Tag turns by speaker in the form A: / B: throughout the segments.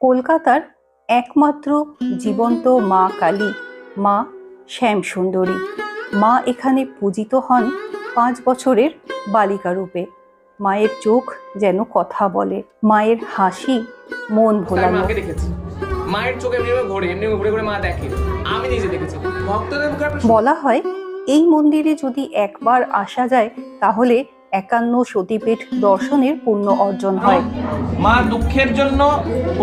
A: কলকাতার একমাত্র জীবন্ত মা কালী মা শ্যামসুন্দরী। মা এখানে পূজিত হন পাঁচ বছরের বালিকা রূপে। মায়ের চোখ যেন কথা বলে মায়ের হাসি মন ভোলানো।
B: দেখেছি। মায়ের চোখে ঘোরে এমনি ঘুরে ঘুরে মা দেখে। আমি নিজে দেখেছি। ভক্তদের
A: বলা হয় এই মন্দিরে যদি একবার আসা যায় তাহলে একান্ন সতীপীঠ দর্শনের পুণ্য অর্জন হয়।
C: মা দুঃখের জন্য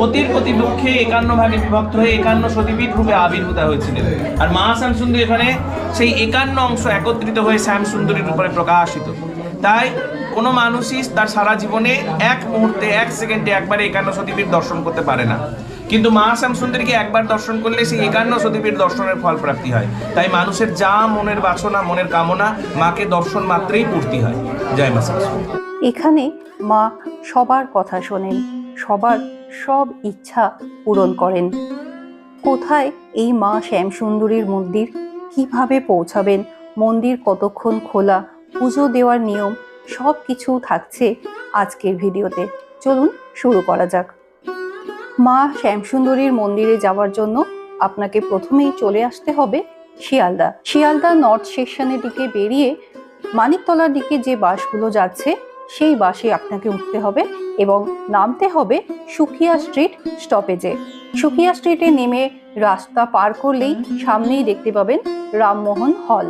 C: অতির প্রতি দুঃখে একান্ন ভাগে বিভক্ত হয়ে একান্ন সতীপীঠ রূপে আবির্ভূতা হয়েছিলেন। আর মা শ্যামসুন্দরী এখানে সেই একান্ন অংশ একত্রিত হয়ে শ্যামসুন্দরীর উপরে প্রকাশিত। তাই কোনো মানুষই তার সারা জীবনে এক মুহূর্তে, এক সেকেন্ডে একবারে একান্ন সতীপীঠ দর্শন করতে পারে না। কিন্তু মা শ্যামসুন্দরীকে একবার দর্শন করলে সেই একান্ন সতীপীঠ দর্শনের ফল প্রাপ্তি হয়। তাই মানুষের যা মনের বাসনা, মনের কামনা, মাকে দর্শন মাত্রেই পূর্তি হয়। জয় মা
A: এখানে মা সবার কথা শোনেন, সবার সব ইচ্ছা পূরণ করেন। কোথায় এই মা শ্যামসুন্দরীর মন্দির? কীভাবে পৌঁছাবেন? মন্দির কতক্ষণ খোলা? পুজো দেওয়ার নিয়ম সব কিছু থাকছে আজকের ভিডিওতে। চলুন শুরু করা যাক। মা শ্যামসুন্দরীর মন্দিরে যাওয়ার জন্য আপনাকে প্রথমেই চলে আসতে হবে শিয়ালদা। শিয়ালদা নর্থ সেকশনের দিকে বেরিয়ে মানিকতলার দিকে যে বাসগুলো যাচ্ছে, সেই বাসে আপনাকে উঠতে হবে এবং নামতে হবে সুখিয়া স্ট্রিট স্টপেজে সুখিয়া স্ট্রিটে নেমে রাস্তা পার করলেই সামনেই দেখতে পাবেন রামমোহন হল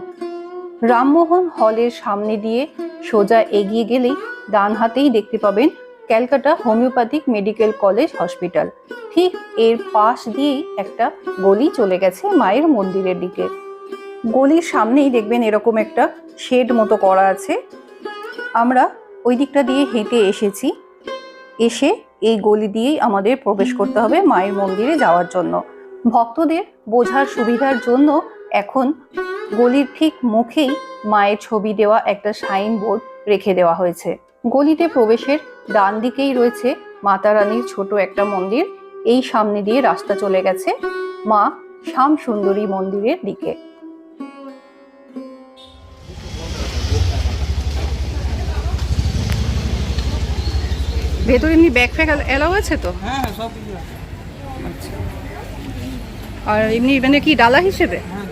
A: রামমোহন হলের সামনে দিয়ে সোজা এগিয়ে গেলেই ডান হাতেই দেখতে পাবেন Calcutta homeopathic medical college hospital. ঠিক এর পাশ দিয়েই একটা গলি চলে গেছে মায়ের মন্দিরের দিকে। গলির সামনেই দেখবেন এরকম একটা শেড মতো করা আছে। আমরা ওই দিকটা দিয়ে হেঁটে এসেছি। এসে এই গলি দিয়েই আমাদের প্রবেশ করতে হবে মায়ের মন্দিরে যাওয়ার জন্য। ভক্তদের বোঝার সুবিধার জন্য এখন গলির ঠিক মুখেই মায়ের ছবি দেওয়া একটা সাইন বোর্ড রেখে দেওয়া হয়েছে। গলিতে প্রবেশের ডান দিকেই রয়েছে মাতা রানীর ছোট একটা মন্দির। এই সামনে দিয়ে রাস্তা চলে গেছে মা শ্যাম সুন্দরী মন্দিরের দিকে। ভেতরে এমনি ব্যাগ ফ্যাগ এলাও আছে তো?
D: হ্যাঁ হ্যাঁ সব কিছু
A: আর এমনি মানে কি ডালা হিসেবে?
D: হ্যাঁ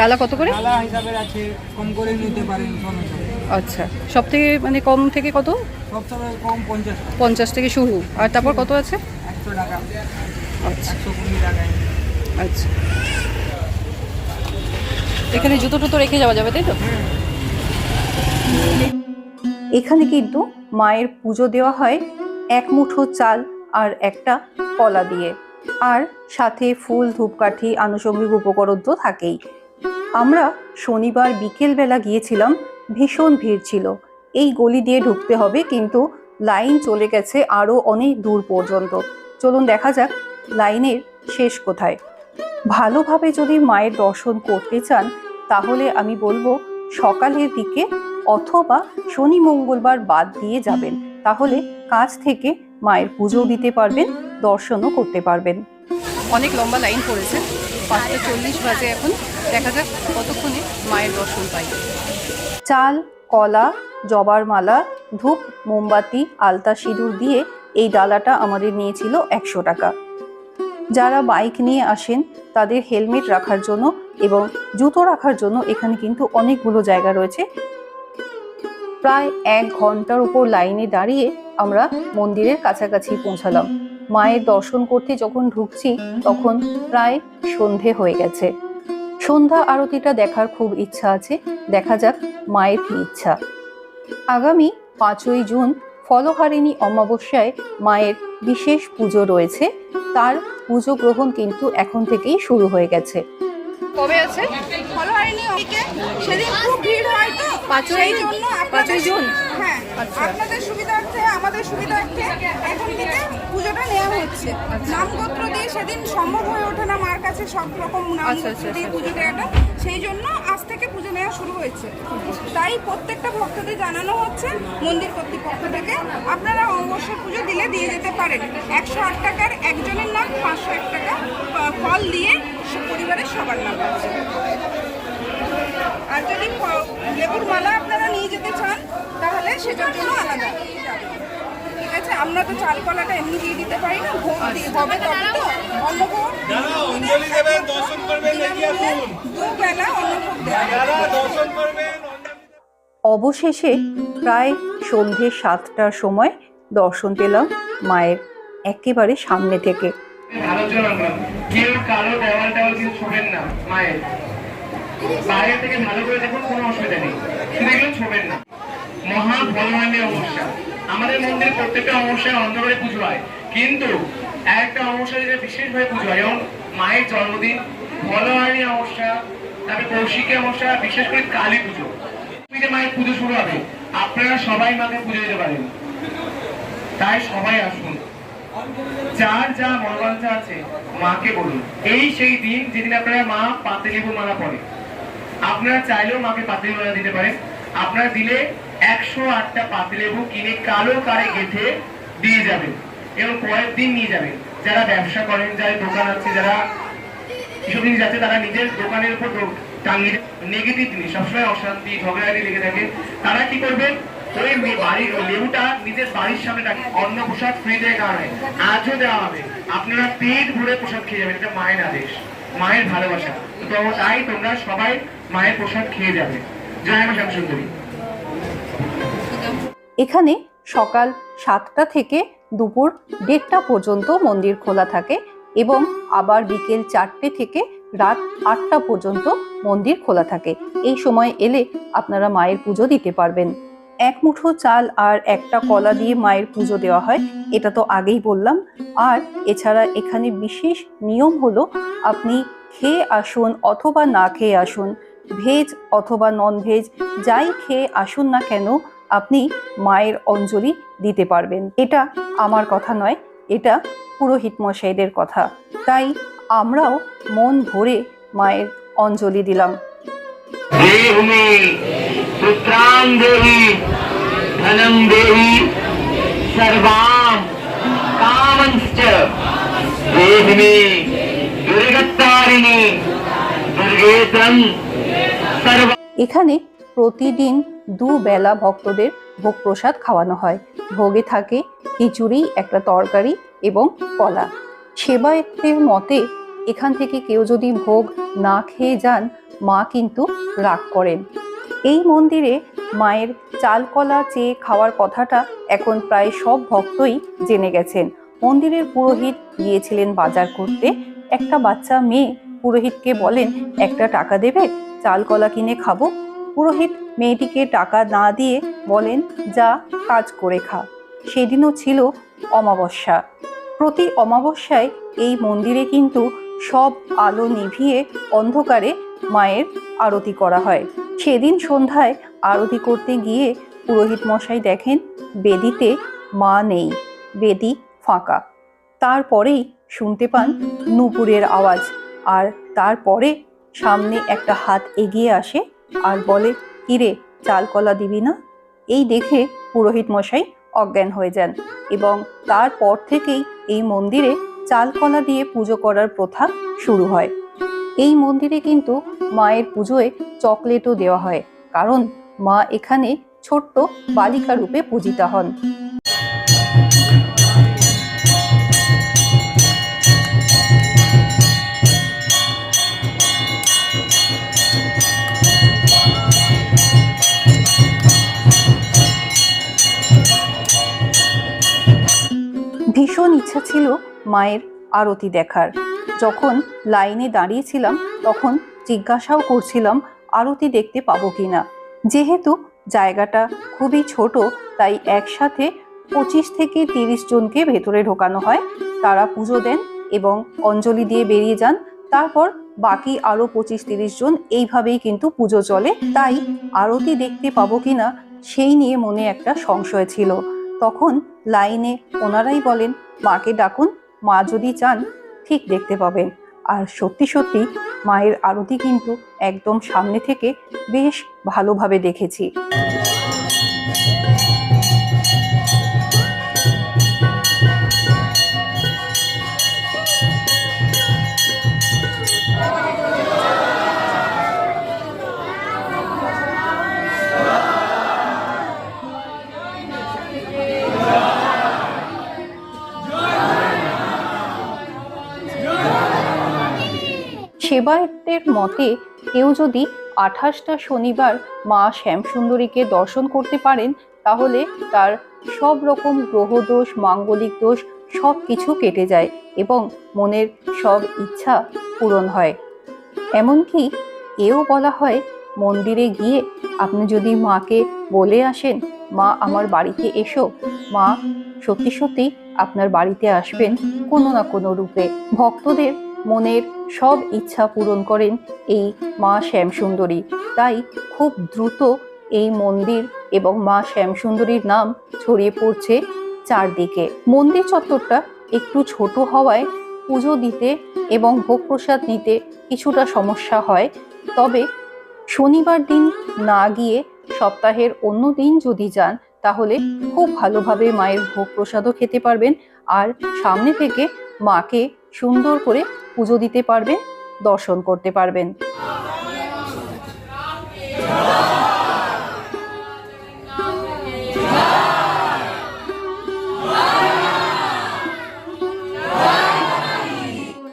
A: ডালা। কত করে?
D: আলা হিসাবের আছে কম করে নিতে পারেন
A: আচ্ছা। সব থেকে মানে কম থেকে কত?
D: পঞ্চাশ
A: থেকে শুরু। আর তারপর কত আছে? আচ্ছা। আচ্ছা। এখানে জুতো টুতো রেখে যাওয়া যাবে তাই তো? এখানে কিন্তু মায়ের পুজো দেওয়া হয় এক মুঠো চাল আর একটা কলা দিয়ে। আর সাথে ফুল ধূপকাঠি আনুষঙ্গিক উপকরণ তো থাকেই। আমরা শনিবার বিকেলবেলা গিয়েছিলাম ভীষণ ভিড় ছিল। এই গলি দিয়ে ঢুকতে হবে, কিন্তু লাইন চলে গেছে আরও অনেক দূর পর্যন্ত। চলুন দেখা যাক লাইনের শেষ কোথায়। ভালোভাবে যদি মায়ের দর্শন করতে চান, তাহলে আমি বলব সকালের দিকে অথবা শনি মঙ্গলবার বাদ দিয়ে যাবেন। তাহলে কাছ থেকে মায়ের পুজো দিতে পারবেন, দর্শনও করতে পারবেন। অনেক লম্বা লাইন পড়েছে। পাঁচটা চল্লিশ বাজে এখন। দেখা যাক কতক্ষণে মায়ের দর্শন পাই। চাল কলা, জবার মালা, ধূপ, মোমবাতি, আলতা সিঁদুর দিয়ে এই ডালাটা আমাদের নিয়েছিল একশো টাকা। যারা বাইক নিয়ে আসেন, তাদের হেলমেট রাখার জন্য এবং জুতো রাখার জন্য এখানে কিন্তু অনেকগুলো জায়গা রয়েছে। প্রায় এক ঘণ্টার উপর লাইনে দাঁড়িয়ে আমরা মন্দিরের কাছাকাছি পৌঁছালাম। মায়ের দর্শন করতে যখন ঢুকছি, তখন প্রায় সন্ধে হয়ে গেছে। সন্ধ্যা আরতিটা দেখার খুব ইচ্ছা আছে। দেখা যাক মায়ের কি ইচ্ছা। আগামী পাঁচই জুন ফলহারিণী অমাবস্যায় মায়ের বিশেষ পুজো রয়েছে। তার পুজো গ্রহণ কিন্তু এখন থেকেই শুরু হয়ে গেছে। কবে আছে?
E: অনেকে সেদিন খুব ভিড় হয় তো?
A: পাঁচই
E: আপনাদের-
A: পাঁচই জুন।
E: হ্যাঁ। আপনাদের সুবিধার্থে, আমাদের সুবিধার্থে এখন থেকে পুজোটা নেওয়া হচ্ছে। নামগোত্র দিয়ে সেদিন সম্ভব হয়ে ওঠে না মার কাছে সব রকম নামগোত্র দিয়ে। পুজো দেওয়াটা সেই জন্য আজ থেকে পুজো নেওয়া শুরু হয়েছে তাই প্রত্যেকটা ভক্তদের জানানো হচ্ছে, মন্দির কর্তৃপক্ষ থেকে আপনারা অবশ্যই পুজো দিলে দিয়ে যেতে পারেন একশো আট টাকার একজনের নাম, পাঁচশো এক টাকা আহ, ফল দিয়ে সে পরিবারের সবার নাম আছে আর যদি ফ- লেবুর মালা আপনারা নিয়ে যেতে চান তাহলে সেটার জন্য আলাদা ঠিক আছে আমরা তো চাল কলাটা এমনি দিয়ে দিতে পারি না ভোগ দি- হবে তবে তো অন্নভোগ
F: অঞ্জলি দেবেন দর্শন করবেন
E: দুবেলা অন্নভোগ দেওয়া
F: দর্শন করবেন
A: অবশেষে প্রায় সন্ধে সাতটার সময় দর্শন পেলাম মায়ের একেবারে সামনে থেকে।
B: কেউ কারও দেওয়াল দেওয়াল কিছু ছোবেন না মায়ের। বাইরে থেকে ভালো করে দেখুন কোনো অসুবিধা নেই। শুধু এগুলো ছোবেন না। মহা ভগবানের অমাবস্যা। আমাদের মন্দিরে প্রত্যেকটা অমাবস্যায় অন্ধকারে পুজো হয়। কিন্তু একটা অমাবস্যা যেটা বিশেষভাবে পুজো হয়, যেমন মায়ের জন্মদিন ভলহারী অমাবস্যা, তারপরে কৌশিকী অমাবস্যা, বিশেষ করে কালী পুজো। পৃথিবীতে মায়ের পুজো শুরু হবে। আপনারা সবাই মাকে পুজো দিতে পারেন। তাই সবাই আসুন। যার যা মনোবাঞ্ছা আছে, মাকে বলুন। এই সেই দিন যেদিন আপনারা মা পাতিলেবু মালা পড়ে আপনারা চাইলেও মাকে পাতিলেবু মালা দিতে পারেন। আপনারা দিলে একশো আটটা পাতিলেবু কিনে কালো কারে গেথে দিয়ে যাবেন এবং পরের দিন নিয়ে যাবেন যারা ব্যবসা করেন, যারা দোকান আছে, যারা এসব জিনিস আছে, তারা নিজের দোকানের উপর টাঙিয়ে নেগেটিভ জিনিস, সবসময় অশান্তি, ঝগড়াঝাটি লেগে থাকে। তারা কি করবেন ওই বাড়ির লেবুটা নিজের বাড়ির সামনে রাখেন অন্ন প্রসাদ ফ্রিতে হয়। আজও দেওয়া হবে। আপনারা পেট ভরে প্রসাদ খেয়ে যাবেন। এটা মায়ের আদেশ, মায়ের ভালোবাসা। তো তাই তোমরা সবাই মায়ের প্রসাদ খেয়ে যাবে। জয় মা শ্যামসুন্দরী।
A: এখানে সকাল সাতটা থেকে দুপুর দেড়টা পর্যন্ত মন্দির খোলা থাকে এবং আবার বিকেল চারটে থেকে রাত আটটা পর্যন্ত মন্দির খোলা থাকে। এই সময় এলে আপনারা মায়ের পুজো দিতে পারবেন। এক মুঠো চাল আর একটা কলা দিয়ে মায়ের পুজো দেওয়া হয়, এটা তো আগেই বললাম। আর এছাড়া এখানে বিশেষ নিয়ম হলো আপনি খেয়ে আসুন অথবা না খেয়ে আসুন। ভেজ অথবা নন ভেজ যাই খেয়ে আসুন না কেন আপনি মায়ের অঞ্জলি দিতে পারবেন এটা আমার কথা নয় এটা পুরোহিত মশাইদের কথা তাই আমরাও মন ভরে মায়ের অঞ্জলি দিলাম
B: देह में पुत्रां देहि धनं देहि सर्वां
A: এখানে প্রতিদিন দুবেলা ভক্তদের ভোগ প্রসাদ খাওয়ানো হয়। ভোগে থাকে খিচুড়ি, একটা তরকারি এবং কলা। সেবায়তের মতে এখান থেকে কেউ যদি ভোগ না খেয়ে যান, মা কিন্তু রাগ করেন। এই মন্দিরে মায়ের চাল কলা চেয়ে খাওয়ার কথাটা এখন প্রায় সব ভক্তই জেনে গেছেন। মন্দিরের পুরোহিত গিয়েছিলেন বাজার করতে। একটা বাচ্চা মেয়ে পুরোহিতকে বলেন, একটা টাকা দেবে? চাল কলা কিনে খাব। পুরোহিত মেয়েটিকে টাকা না দিয়ে বলেন, যা, কাজ করে খা। সেদিনও ছিল অমাবস্যা। প্রতি অমাবস্যায় এই মন্দিরে কিন্তু সব আলো নিভিয়ে অন্ধকারে মায়ের আরতি করা হয়। সেদিন সন্ধ্যায় আরতি করতে গিয়ে পুরোহিত মশাই দেখেন, বেদিতে মা নেই, বেদি ফাঁকা। তারপরেই শুনতে পান নুপুরের আওয়াজ। আর তারপরে সামনে একটা হাত এগিয়ে আসে আর বলে, কিরে, চাল কলা দিবি না? এই দেখে পুরোহিত মশাই অজ্ঞান হয়ে যান এবং তারপর থেকেই এই মন্দিরে চাল কলা দিয়ে পুজো করার প্রথা শুরু হয়। এই মন্দিরে কিন্তু মায়ের পুজোয় চকলেটও দেওয়া হয়, কারণ মা এখানে ছোট্ট বালিকা রূপে পূজিতা হন। ইচ্ছা ছিল মায়ের আরতি দেখার। যখন লাইনে দাঁড়িয়েছিলাম, তখন জিজ্ঞাসাও করছিলাম, আরতি দেখতে পাবো কিনা। যেহেতু জায়গাটা খুবই ছোট, তাই একসাথে পঁচিশ থেকে তিরিশ জনকে ভেতরে ঢোকানো হয়। তারা পুজো দেন এবং অঞ্জলি দিয়ে বেরিয়ে যান। তারপর বাকি আরও পঁচিশ তিরিশ জন এইভাবেই কিন্তু পুজো চলে। তাই আরতি দেখতে পাবো কিনা, সেই নিয়ে মনে একটা সংশয় ছিল। তখন লাইনে ওনারাই বলেন, মাকে ডাকুন, মা যদি চান, ঠিক দেখতে পাবেন। আর সত্যি সত্যি মায়ের আরতি কিন্তু একদম সামনে থেকে বেশ ভালোভাবে দেখেছি। সেবায়তের মতে, কেউ যদি আঠাশটা শনিবার মা শ্যামসুন্দরীকে দর্শন করতে পারেন, তাহলে তার সব রকম গ্রহদোষ, মাঙ্গলিক দোষ সব কিছু কেটে যায় এবং মনের সব ইচ্ছা পূরণ হয়। এমনকি এও বলা হয়, মন্দিরে গিয়ে আপনি যদি মাকে বলে আসেন, মা, আমার বাড়িতে এসো। মা, সত্যি সত্যি আপনার বাড়িতে আসবেন কোনো না কোনো রূপে। ভক্তদের মনের সব ইচ্ছা পূরণ করেন এই মা শ্যামসুন্দরী। তাই খুব দ্রুত এই মন্দির এবং মা শ্যামসুন্দরীর নাম ছড়িয়ে পড়ছে চারদিকে। মন্দির চত্বরটা একটু ছোট হওয়ায় পুজো দিতে এবং ভোগ প্রসাদ নিতে কিছুটা সমস্যা হয়। তবে শনিবার দিন না গিয়ে সপ্তাহের অন্য দিন যদি যান, তাহলে খুব ভালোভাবে মায়ের ভোগ প্রসাদও খেতে পারবেন। আর সামনে থেকে মাকে সুন্দর করে পুজো দিতে পারবেন, দর্শন করতে পারবেন।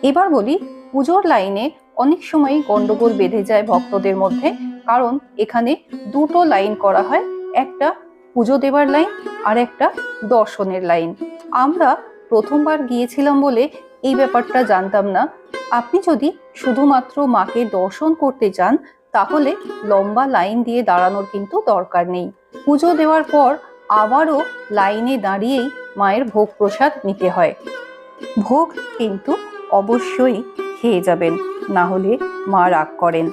A: এবার বলি, পুজোর লাইনে অনেক সময় গন্ডগোল বেঁধে যায় ভক্তদের মধ্যে, কারণ এখানে দুটো লাইন করা হয়, একটা পুজো দেওয়ার লাইন আর একটা দর্শনের লাইন। আমরা প্রথমবার গিয়েছিলাম বলে এই ব্যাপারটা জানতাম না। আপনি যদি শুধুমাত্র মাকে দর্শন করতে চান তাহলে লম্বা লাইন দিয়ে দাঁড়ানোর কিন্তু দরকার নেই। পুজো দেওয়ার পর আবারও লাইনে দাঁড়িয়েই মায়ের ভোগ প্রসাদ নিতে হয়। ভোগ কিন্তু অবশ্যই খেয়ে যাবেন, না হলে মা রাগ করেন।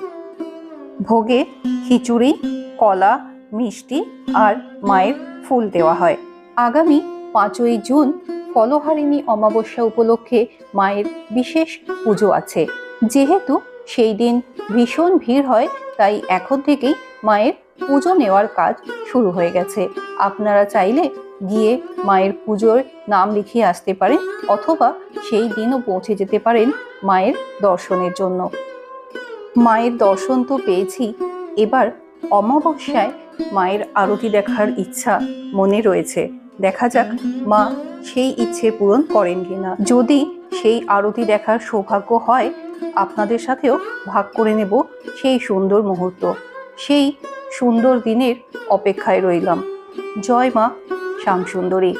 A: ভোগে খিচুড়ি, কলা, মিষ্টি আর মায়ের ফুল দেওয়া হয়। আগামী পাঁচই জুন ফলহারিণী অমাবস্যা উপলক্ষে মায়ের বিশেষ পুজো আছে। যেহেতু সেই দিন ভীষণ ভিড় হয়, তাই এখন থেকেই মায়ের পুজো নেওয়ার কাজ শুরু হয়ে গেছে। আপনারা চাইলে গিয়ে মায়ের পুজোর নাম লিখিয়ে আসতে পারেন, অথবা সেই দিনও পৌঁছে যেতে পারেন মায়ের দর্শনের জন্য। মায়ের দর্শন তো পেয়েছি। এবার অমাবস্যায় মায়ের আরতি দেখার ইচ্ছা মনে রয়েছে। দেখা যাক মা সেই ইচ্ছে পূরণ করেন কিনা। যদি সেই আরতি দেখার সৌভাগ্য হয়, আপনাদের সাথেও ভাগ করে নেব সেই সুন্দর মুহূর্ত। সেই সুন্দর দিনের অপেক্ষায় রইলাম। জয় মা, শ্যামসুন্দরী।